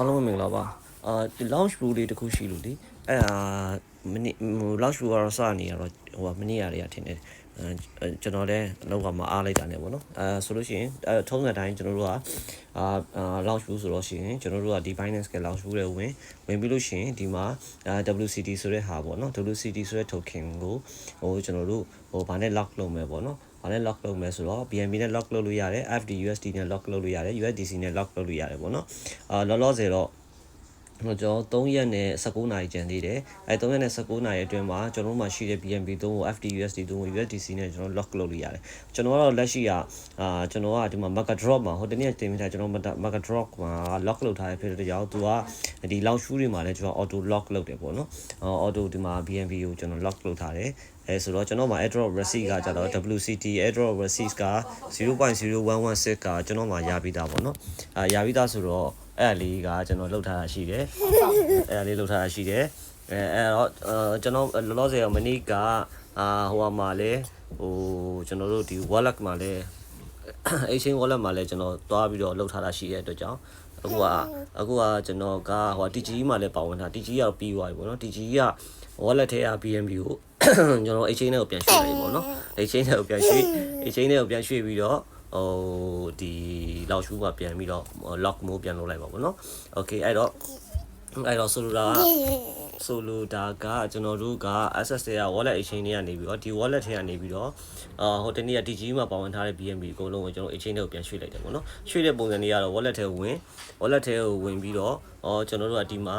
အားလုံးပဲမင်္ဂလာပါ အာဒီ launch brew လေးတစ်ခုရှိလို့လေအဲ့ဒါမနေ့ဟို launch brew ကတော့စနေရတော့ဟိုကမနေ့ရတွေကထင်တယ်အဲကျွန်တော်လည်းလောက်ကမအားလိုက်တာနဲ့ပေါ့နော်အဲဆိုလို့ရှိရင်အဲထုံးစံတိုင်းကျွန်တော်တို့ကအာအာ launch brew ဆိုတော့ရှိရင်ကျွန်တော်တို့ကဒီ Binance က launch brew တွေဝင်ဝင်ပြီးလို့ရှိရင်ဒီမှာအာ WCT ဆိုတဲ့ဟာပေါ့နော် WCT ဆိုတဲ့ token ကိုဟိုကျွန်တော်တို့ဟိုဗာနဲ့ lock လုပ်မယ်ပေါ့နော်ဘာနဲ့ lock လုပ်မယ်ဆိုတော့ BNB နဲ့ lock လုပ်လို့ရတယ် FD USD နဲ့ lock လုပ်လို့ရတယ် USDC နဲ့ lock လုပ်လို့ရတယ်ပေါ့နော်အာလောလောဆယ်တော့ ကျွန်တော်3ရက်နဲ့19နာရီကျန်သေးတယ်အဲ3ရက်နဲ့19နာရီအတွင်းမှာကျွန်တော်တို့မှာရှိတဲ့ BNB သုံးကို FD USD သုံးကို USDC နဲ့ကျွန်တော် lock လုပ်လို့ရတယ်ကျွန်တော်ကတော့လက်ရှိကအာကျွန်တော်ကဒီမှာ market drop မှာဟိုတနေ့တင်ပြထားကျွန်တော် market drop မှာ lock လုပ်ထားတဲ့ဖြစ်တဲ့ကြောင့်သူကဒီ launch shoe တွေမှာလည်းကျွန်တော် auto lock လုပ်တယ်ပေါ့နော် auto ဒီမှာ BNB ကိုကျွန်တော် lock လုပ်ထားတယ် အဲဆိုတော့ကျွန်တော်မှာ airdrop receipt ကကြတော့ WCT airdrop receipt က0.0116ကကျွန်တော်မှာရပြီးသားပေါ့နော်အာရပြီးသားဆိုတော့အဲ့ဒါလေးကကျွန်တော်လှုပ်ထားတာရှိတယ်အဲ့ဒါလေးလှုပ်ထားတာရှိတယ်အဲအဲ့တော့ကျွန်တော်လောလောဆယ်မနေ့ကအာဟိုမှာလဲဟိုကျွန်တော်တို့ဒီ wallet မှာလဲ exchange wallet မှာလဲကျွန်တော်သွားပြီးတော့လှုပ်ထားတာရှိတဲ့အတွက်ကြောင့်အခုကအခုကကျွန်တော်ကဟို TG မှာလဲပါဝင်တာ TG ကပြီးသွားပြီပေါ့နော် TG က wallet ထဲက BNB ကို ကျွန်တော် exchange နဲ့ကိုပြန်ရွှေ့လိုက်ပေါ့နော် exchange နဲ့ကိုပြန်ရွှေ့ exchange နဲ့ကိုပြန်ရွှေ့ပြီးတော့ဟိုဒီလောက်ရှူးမှာပြန်ပြီးတော့ lock mode ပြန်လုပ်လိုက်ပါပေါ့နော် okay အဲ့တော့အဲ့တော့ဆိုလိုတာကဆိုလိုတာကကျွန်တော်တို့က access တွေက wallet exchange တွေကနေပြီးတော့ဒီ wallet ထဲကနေပြီးတော့အာဟိုတနေ့က DG မှာပါဝင်ထားတဲ့ BNB အကုန်လုံးကိုကျွန်တော် exchange တွေကိုပြန်ရွှေ့လိုက်တယ်ပေါ့နော်ရွှေ့တဲ့ပုံစံတွေကတော့ wallet ထဲဝင် wallet ထဲကိုဝင်ပြီးတော့အော်ကျွန်တော်တို့ကဒီမှာ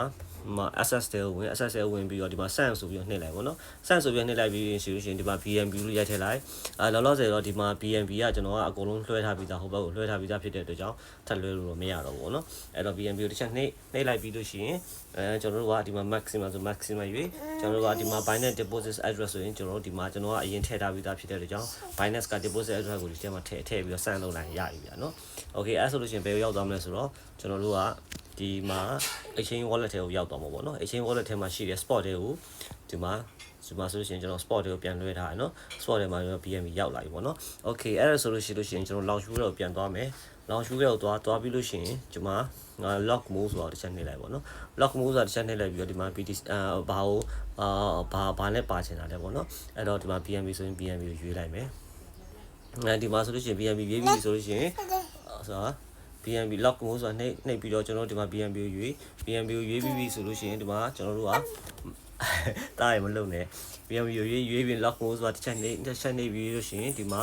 မှာ access တွေဝင် access တွေဝင်ပြီးတော့ဒီမှာ send ဆိုပြီးတော့နှိပ်လိုက်ပေါ့နော် send ဆိုပြီးနှိပ်လိုက်ပြီးဆိုလို့ရှိရင်ဒီမှာ BNB လို့ရိုက်ထည့်လိုက်အဲလောလောဆယ်တော့ဒီမှာ BNB ကကျွန်တော်ကအကုန်လုံးလွှဲထားပြီးသားဟိုဘက်ကိုလွှဲထားပြီးသားဖြစ်တဲ့အတွက်ကြောင့်ထပ်လွှဲလို့တော့မရတော့ဘူးပေါ့နော်အဲ့တော့ BNB ကိုတစ်ချက်နှိပ်နှိပ်လိုက်ပြီးလို့ရှိရင်အဲကျွန်တော်တို့ကဒီမှာ maximum ဆို maximum ရွေးကျွန်တော်တို့ကဒီမှာ Binance deposit address ဆိုရင်ကျွန်တော်တို့ဒီမှာကျွန်တော်ကအရင်ထည့်ထားပြီးသားဖြစ်တဲ့အတွက်ကြောင့် Binance က deposit address ကိုဒီထဲမှာထည့်ထည့်ပြီးတော့ send လုပ်လိုက်ရပြီဗျာနော် okay အဲ့ဆိုလို့ရှိရင်ဘယ်ရောက်သွားမလဲဆိုတော့ကျွန်တော်တို့က ဒီမှာ exchange wallet ထဲကိုရောက်သွားမှာပေါ့နော် exchange wallet ထဲမှာရှိတဲ့ spot တွေကိုဒီမှာဒီမှာဆိုလို့ရှိရင်ကျွန်တော် spot တွေကိုပြန်လွှဲထားတယ်နော် spot တွေမှာကျွန်တော် BNB ရောက်လာပြီပေါ့နော် okay အဲ့ဒါဆိုလို့ရှိလို့ရှိရင်ကျွန်တော် launch view တွေကိုပြန်သွားမယ် launch view တွေကိုသွားသွားပြီးလို့ရှိရင်ဒီမှာငါ lock mode ဆိုတာတစ်ချက်နှိပ်လိုက်ပေါ့နော် lock mode ဆိုတာတစ်ချက်နှိပ်လိုက်ပြီးတော့ဒီမှာ BT အာဘာကိုအာဘာဘာနဲ့ပါချင်တာလဲပေါ့နော်အဲ့တော့ဒီမှာ BNB ဆိုရင် BNB ကိုရွေးလိုက်မယ်အဲဒီမှာဆိုလို့ရှိရင် BNB ရွေးပြီဆိုလို့ရှိရင်ဆိုတာ BNB lock mode ဆိုတာနှိပ်နှိပ်ပြီးတော့ကျွန်တော်တို့ဒီမှာ BNB ကိုရွေး BNB ကိုရွေးပြီးပြီဆိုလို့ရှိရင်ဒီမှာကျွန်တော်တို့ကတားရမလုပ်နဲ့ BNB ကိုရွေးရွေးပြီး lock mode ဆိုတာတစ်ချက်နှိပ်တစ်ချက်နှိပ်ပြီးလို့ရှိရင်ဒီမှာ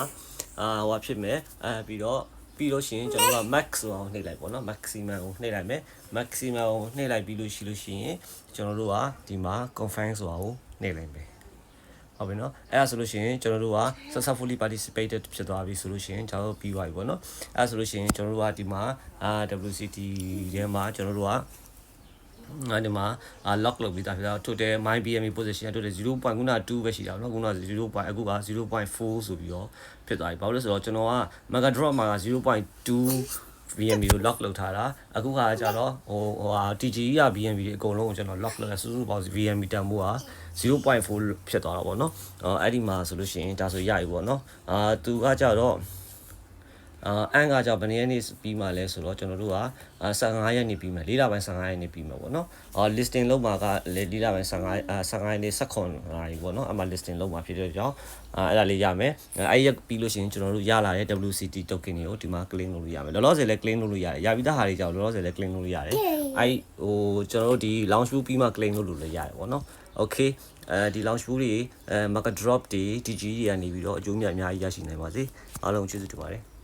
အာဟိုဟာဖြစ်မယ်အဲပြီးတော့ပြီးလို့ရှိရင်ကျွန်တော်က max ဆိုတာကိုနှိပ်လိုက်ပေါ့နော် maximum ကိုနှိပ်လိုက်မယ် maximum ကိုနှိပ်လိုက်ပြီးလို့ရှိလို့ရှိရင်ကျွန်တော်တို့ကဒီမှာ confine ဆိုတာကိုနှိပ်လိုက်မယ် ဟုတ်ပြီနော်အဲ့ဒါဆိုလို့ရှိရင်ကျွန်တော်တို့က successfully participated ဖြစ်သွားပြီဆိုလို့ရှိရင်ကျွန်တော်တို့ပြီးသွားပြီပေါ့နော်အဲ့ဒါဆိုလို့ရှိရင်ကျွန်တော်တို့ကဒီမှာအာ WCT ထဲမှာကျွန်တော်တို့ကငါဒီမှာ lock လုပ်ပြီးသားဖြစ်တာ total my BME position total 0.2ပဲရှိတာเนาะခုနက0.အခုက0.4ဆိုပြီးတော့ဖြစ်သွားပြီဘာလို့လဲဆိုတော့ကျွန်တော်က mega drop မှာ0.2 BNB ကို lock လုပ်ထားတာအခုခါကျတော့ဟိုဟိုဟာ TGE က BNB တွေအကုန်လုံးကိုကျွန်တော် lock လုပ်လဲစုစုပေါင်း BNB တန်ဖိုးက0.4ဖြစ်သွားတော့ဗောနော်အော်အဲ့ဒီမှာဆိုလို့ရှိရင်ဒါဆိုရပြီဗောနော်အာသူကကြတော့ အာအန်ကကြောင့်ဘယ်နည်းနေ့ပြီးမှလဲဆိုတော့ကျွန်တော်တို့က15ရက်နေ့ပြီးမှ၄လပိုင်း15ရက်နေ့ပြီးမှပေါ့နော်အော် listing လုပ်မှာက၄လပိုင်း15အာ15ရက်နေ့16နာရီပေါ့နော်အမှ listing လုပ်မှာဖြစ်တဲ့ကြောင့်အာအဲ့ဒါလေးရမယ်အဲ့ရက်ပြီးလို့ရှိရင်ကျွန်တော်တို့ရလာတဲ့ WCT token တွေကိုဒီမှာ claim လုပ်လို့ရမယ်လောလောဆယ်လဲ claim လုပ်လို့ရတယ်ရပြီးသားဟာတွေကြောင့်လောလောဆယ်လဲ claim လုပ်လို့ရတယ်အဲ့ဟိုကျွန်တော်တို့ဒီ launch view ပြီးမှ claim လုပ်လို့လည်းရတယ်ပေါ့နော် okay အဲဒီ launch view တွေအဲ market drop တွေ DG တွေကနေပြီးတော့အကျိုးမြတ်အများကြီးရရှိနိုင်ပါစေအားလုံးကျေးဇူးတင်ပါတယ်